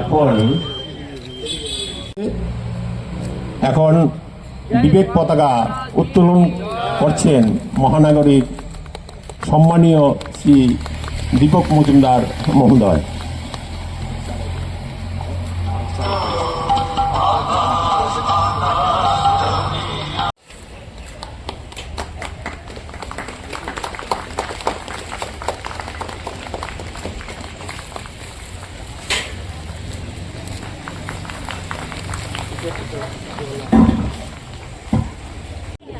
এখন এখন বিবেক পতাকা উত্তোলন করছেন মহানগরীর সম্মানীয় শ্রী দীপক মজুমদার মহোদয়।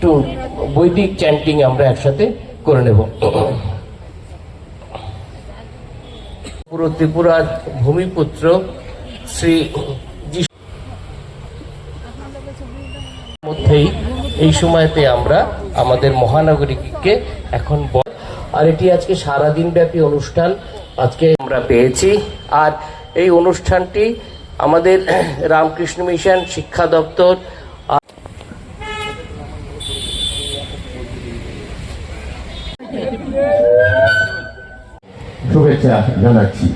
একটু বৈদিক চ্যান্টিং আমরা একসাথে করে নেব। পুরো ত্রিপুরার ভূমিপুত্র শ্রী মধ্যেই এই সময়তে আমরা আমাদের মহানগরীকে এখন আর এটি আজকে সারাদিন ব্যাপী অনুষ্ঠান। আজকে আমরা পেয়েছি। আর এই অনুষ্ঠানটি আমাদের রামকৃষ্ণ মিশন শিক্ষা দপ্তর শুভেচ্ছা জানাচ্ছি।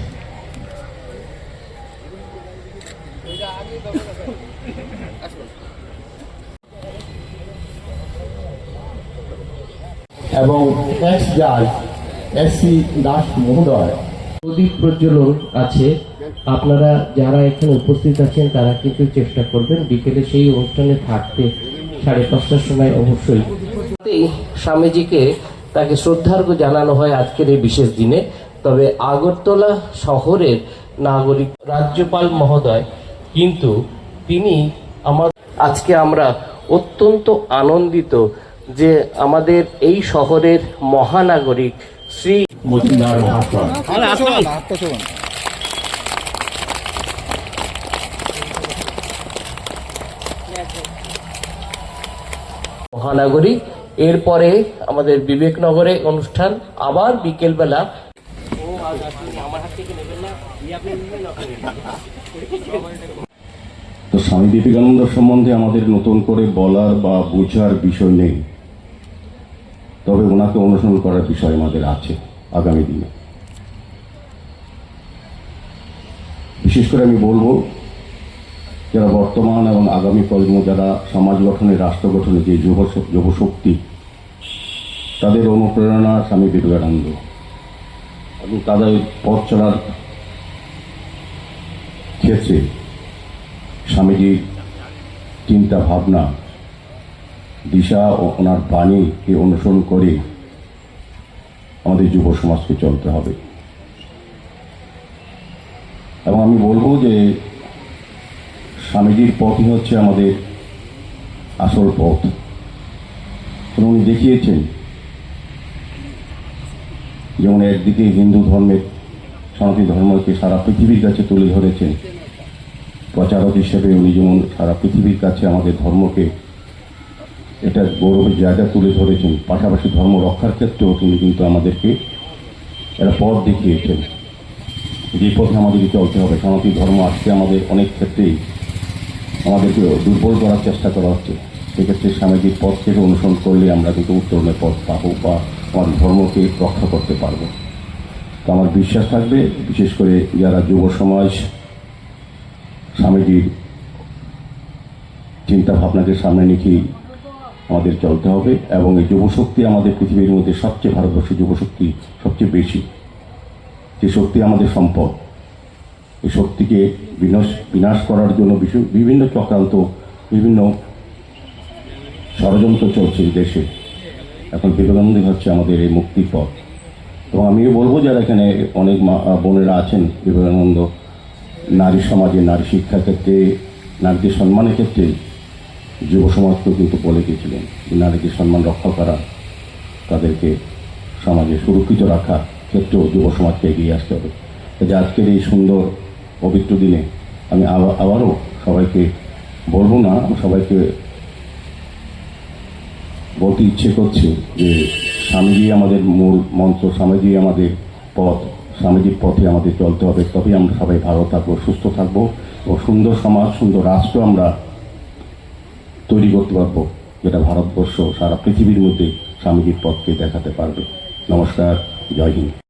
এবং এক্স জাজ এস দাস মহোদয়, প্রদীপ প্রজ্বলন আছে। আপনারা যারা এখানে উপস্থিত আছেন, তারা কিন্তু চেষ্টা করবেন বিকেলে সেই অনুষ্ঠানে থাকতে। সাড়ে পাঁচটার সময় অবশ্যই। স্বামীজিকে তাকে শ্রদ্ধার্ঘ জানানো হয় আজকের এই বিশেষ দিনে। তবে আগরতলা শহরের নাগরিক রাজ্যপাল মহোদয় কিন্তু তিনি আমার আজকে আমরা অত্যন্ত আনন্দিত যে আমাদের এই শহরের মহানাগরিক শ্রী মজুমদার মহাশয় মহানগরী এরপরে আমাদের বিবেকনগরে অনুষ্ঠান আবার বিকেলবেলা তো স্বামী বিবেকানন্দ সম্বন্ধে আমাদের নতুন করে বলার বা বোঝার বিষয় নেই। তবে ওনাকে অনুসরণ করার বিষয় আমাদের আছে আগামী দিনে। বিশেষ করে আমি বলব, যারা বর্তমান এবং আগামী প্রজন্ম, যারা সমাজ গঠনে, রাষ্ট্র গঠনে যে যুব যুবশক্তি তাদের অনুপ্রেরণা স্বামী বিবেকানন্দ। এবং তাদের পথ চলার ক্ষেত্রে স্বামীজির চিন্তা ভাবনা, দিশা ও ওনার বাণীকে অনুসরণ করে আমাদের যুব সমাজকে চলতে হবে। এবং আমি বলব যে স্বামীজির পথই হচ্ছে আমাদের আসল পথ। এবং উনি দেখিয়েছেন যেমন একদিকে হিন্দু ধর্মের সনাতনী ধর্মকে সারা পৃথিবীর কাছে তুলে ধরেছেন। প্রচারক হিসেবে উনি যেমন সারা পৃথিবীর কাছে আমাদের ধর্মকে এটা গৌরবের জায়গা তুলে ধরেছেন, পাশাপাশি ধর্ম রক্ষার ক্ষেত্রেও তিনি কিন্তু আমাদেরকে একটা পথ দেখিয়েছেন। যে পথে আমাদেরকে চলতে হবে, সনাতনী ধর্ম আজকে আমাদের অনেক ক্ষেত্রেই আমাদেরকে দুর্বল করার চেষ্টা করা হচ্ছে। সেক্ষেত্রে সামাজিক পথ থেকে অনুসরণ করলে আমরা কিন্তু উত্তরণের পথ পাবো বা আমার ধর্মকে রক্ষা করতে পারব। তো আমার বিশ্বাস থাকবে, বিশেষ করে যারা যুব সমাজ, স্বামীজির চিন্তা ভাবনাকে সামনে রেখেই আমাদের চলতে হবে এবং এই যুবশক্তি আমাদের পৃথিবীর মধ্যে সবচেয়ে ভারতবর্ষের যুবশক্তি সবচেয়ে বেশি। যে শক্তি আমাদের সম্পদ, এই শক্তিকে বিনাশ বিনাশ করার জন্য বিভিন্ন চক্রান্ত, বিভিন্ন ষড়যন্ত্র চলছে দেশে। এখন বিবেকানন্দ হচ্ছে আমাদের এই মুক্তির পথ। এবং আমিও বলব যারা এখানে অনেক বোনেরা আছেন বিবেকানন্দ, নারী সমাজে, নারী শিক্ষার ক্ষেত্রে, নারীদের সম্মানের ক্ষেত্রে, যুব সমাজকেও কিন্তু বলে গিয়েছিলেন যে নারীকে সম্মান রক্ষা করা, তাদেরকে সমাজে সুরক্ষিত রাখা ক্ষেত্রেও যুব সমাজকে এগিয়ে আসতে হবে। যে আজকের এই সুন্দর, পবিত্র দিনে আমি আবার, আবারও সবাইকে বলব না, সবাইকে বলতে ইচ্ছে করছে যে স্বামীজি আমাদের মূল মন্ত্র, স্বামীজি আমাদের পথ স্বামীজির পথে আমাদের চলতে হবে। তবেই আমরা সবাই ভালো থাকব, সুস্থ থাকব ও সুন্দর সমাজ, সুন্দর রাষ্ট্র আমরা তৈরি করতে পারব, যেটা ভারতবর্ষ সারা পৃথিবীর মধ্যে স্বামীজির পথকে দেখাতে পারবে। নমস্কার, জয় হিন্দ।